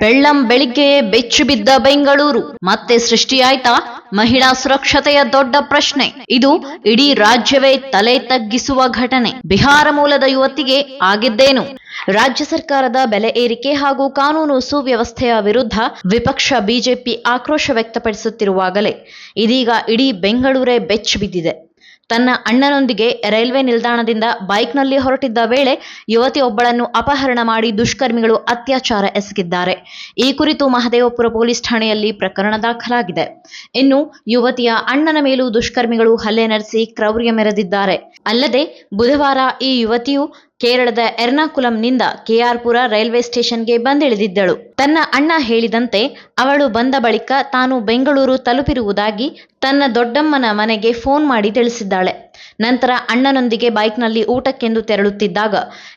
ಬೆಳ್ಳಂ ಬೆಳಿಗ್ಗೆಯೇ ಬೆಚ್ಚು ಬಿದ್ದ ಬೆಂಗಳೂರು. ಮತ್ತೆ ಸೃಷ್ಟಿಯಾಯ್ತಾ ಮಹಿಳಾ ಸುರಕ್ಷತೆಯ ದೊಡ್ಡ ಪ್ರಶ್ನೆ. ಇದು ಇಡೀ ರಾಜ್ಯವೇ ತಲೆ ತಗ್ಗಿಸುವ ಘಟನೆ. ಬಿಹಾರ ಮೂಲದ ಯುವತಿಗೆ ಆಗಿದ್ದೇನು? ರಾಜ್ಯ ಸರ್ಕಾರದ ಬೆಲೆ ಏರಿಕೆ ಹಾಗೂ ಕಾನೂನು ಸುವ್ಯವಸ್ಥೆಯ ವಿರುದ್ಧ ವಿಪಕ್ಷ ಬಿಜೆಪಿ ಆಕ್ರೋಶ ವ್ಯಕ್ತಪಡಿಸುತ್ತಿರುವಾಗಲೇ ಇದೀಗ ಇಡೀ ಬೆಂಗಳೂರೇ ಬೆಚ್ಚು ಬಿದ್ದಿದೆ. ತನ್ನ ಅಣ್ಣನೊಂದಿಗೆ ರೈಲ್ವೆ ನಿಲ್ದಾಣದಿಂದ ಬೈಕ್ನಲ್ಲಿ ಹೊರಟಿದ್ದ ವೇಳೆ ಯುವತಿಯೊಬ್ಬಳನ್ನು ಅಪಹರಣ ಮಾಡಿ ದುಷ್ಕರ್ಮಿಗಳು ಅತ್ಯಾಚಾರ ಎಸಗಿದ್ದಾರೆ. ಈ ಕುರಿತು ಮಹದೇವಪುರ ಪೊಲೀಸ್ ಠಾಣೆಯಲ್ಲಿ ಪ್ರಕರಣ ದಾಖಲಾಗಿದೆ. ಇನ್ನು ಯುವತಿಯ ಅಣ್ಣನ ಮೇಲೂ ದುಷ್ಕರ್ಮಿಗಳು ಹಲ್ಲೆ ನಡೆಸಿ ಕ್ರೌರ್ಯ ಮೆರೆದಿದ್ದಾರೆ. ಅಲ್ಲದೆ ಬುಧವಾರ ಈ ಯುವತಿಯು ಕೇರಳದ ಎರ್ನಾಕುಲಂನಿಂದ ಕೆಆರ್ಪುರ ರೈಲ್ವೆ ಸ್ಟೇಷನ್ಗೆ ಬಂದಿಳಿದಿದ್ದಳು. ತನ್ನ ಅಣ್ಣ ಹೇಳಿದಂತೆ, ಅವಳು ಬಂದ ಬಳಿಕ ತಾನು ಬೆಂಗಳೂರು ತಲುಪಿರುವುದಾಗಿ ತನ್ನ ದೊಡ್ಡಮ್ಮನ ಮನೆಗೆ ಫೋನ್ ಮಾಡಿ ತಿಳಿಸಿದ್ದಾಳೆ. ನಂತರ ಅಣ್ಣನೊಂದಿಗೆ ಬೈಕ್ನಲ್ಲಿ ಊಟಕ್ಕೆಂದು ತೆರಳುತ್ತಿದ್ದಾಗ,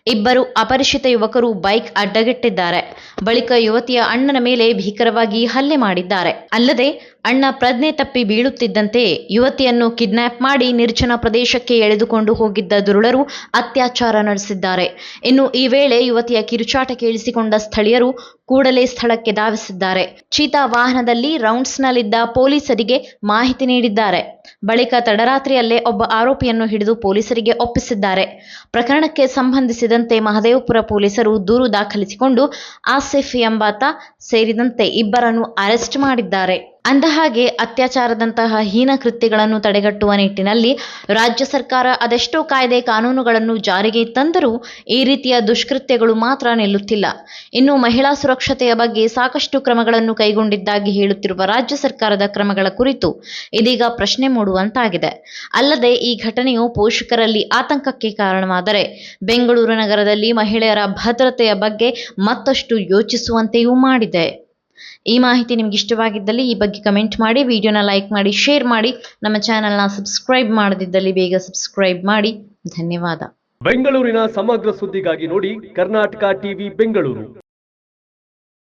ಇಬ್ಬರು ಅಪರಿಚಿತ ಯುವಕರು ಬೈಕ್ ಅಡ್ಡಗಟ್ಟಿದ್ದಾರೆ. ಬಳಿಕ ಯುವತಿಯ ಅಣ್ಣನ ಮೇಲೆ ಭೀಕರವಾಗಿ ಹಲ್ಲೆ ಮಾಡಿದ್ದಾರೆ. ಅಲ್ಲದೆ ಅಣ್ಣ ಪ್ರಜ್ಞೆ ತಪ್ಪಿ ಬೀಳುತ್ತಿದ್ದಂತೆ ಯುವತಿಯನ್ನು ಕಿಡ್ನಾಪ್ ಮಾಡಿ ನಿರ್ಜನ ಪ್ರದೇಶಕ್ಕೆ ಎಳೆದುಕೊಂಡು ಹೋಗಿದ್ದ ದುರುಳರು ಅತ್ಯಾಚಾರ ನಡೆಸಿದ್ದಾರೆ. ಇನ್ನು ಈ ವೇಳೆ ಯುವತಿಯ ಕಿರುಚಾಟ ಕೇಳಿಸಿಕೊಂಡ ಸ್ಥಳೀಯರು ಕೂಡಲೇ ಸ್ಥಳಕ್ಕೆ ಧಾವಿಸಿದ್ದಾರೆ. ಚೀತಾ ವಾಹನದಲ್ಲಿ ರೌಂಡ್ಸ್ನಲ್ಲಿದ್ದ ಪೊಲೀಸರಿಗೆ ಮಾಹಿತಿ ನೀಡಿದ್ದಾರೆ. ಬಳಿಕ ತಡರಾತ್ರಿಯಲ್ಲೇ ಒಬ್ಬ ಆರೋಪಿಯನ್ನು ಹಿಡಿದು ಪೊಲೀಸರಿಗೆ ಒಪ್ಪಿಸಿದ್ದಾರೆ. ಪ್ರಕರಣಕ್ಕೆ ಸಂಬಂಧಿಸಿದಂತೆ ಮಹದೇವಪುರ ಪೊಲೀಸರು ದೂರು ದಾಖಲಿಸಿಕೊಂಡು, ಆಸಿಫ್ ಎಂಬಾತ ಸೇರಿದಂತೆ ಇಬ್ಬರನ್ನು ಅರೆಸ್ಟ್ ಮಾಡಿದ್ದಾರೆ. ಅಂದಹಾಗೆ ಅತ್ಯಾಚಾರದಂತಹ ಹೀನ ಕೃತ್ಯಗಳನ್ನು ತಡೆಗಟ್ಟುವ ನಿಟ್ಟಿನಲ್ಲಿ ರಾಜ್ಯ ಸರ್ಕಾರ ಅದೆಷ್ಟೋ ಕಾಯ್ದೆ ಕಾನೂನುಗಳನ್ನು ಜಾರಿಗೆ ತಂದರೂ ಈ ರೀತಿಯ ದುಷ್ಕೃತ್ಯಗಳು ಮಾತ್ರ ನಿಲ್ಲುತ್ತಿಲ್ಲ. ಇನ್ನು ಮಹಿಳಾ ಸುರಕ್ಷತೆಯ ಬಗ್ಗೆ ಸಾಕಷ್ಟು ಕ್ರಮಗಳನ್ನು ಕೈಗೊಂಡಿದ್ದಾಗಿ ಹೇಳುತ್ತಿರುವ ರಾಜ್ಯ ಸರ್ಕಾರದ ಕ್ರಮಗಳ ಕುರಿತು ಇದೀಗ ಪ್ರಶ್ನೆ ಮೂಡುವಂತಾಗಿದೆ. ಅಲ್ಲದೆ ಈ ಘಟನೆಯು ಪೋಷಕರಲ್ಲಿ ಆತಂಕಕ್ಕೆ ಕಾರಣವಾದರೆ ಬೆಂಗಳೂರು ನಗರದಲ್ಲಿ ಮಹಿಳೆಯರ ಭದ್ರತೆಯ ಬಗ್ಗೆ ಮತ್ತಷ್ಟು ಯೋಚಿಸುವಂತೆಯೂ ಮಾಡಿದೆ. ಈ ಮಾಹಿತಿ ನಿಮ್ಗೆ ಇಷ್ಟವಾಗಿದ್ದಲ್ಲಿ ಈ ಬಗ್ಗೆ ಕಮೆಂಟ್ ಮಾಡಿ ವಿಡಿಯೋನ ಲೈಕ್ ಮಾಡಿ ಶೇರ್ ಮಾಡಿ, ನಮ್ಮ ಚಾನೆಲ್ನ ಸಬ್ಸ್ಕ್ರೈಬ್ ಮಾಡದಿದ್ದಲ್ಲಿ ಬೇಗ ಸಬ್ಸ್ಕ್ರೈಬ್ ಮಾಡಿ. ಧನ್ಯವಾದ. ಬೆಂಗಳೂರಿನ ಸಮಗ್ರ ಸುದ್ದಿಗಾಗಿ ನೋಡಿ ಕರ್ನಾಟಕ ಟಿವಿ ಬೆಂಗಳೂರು.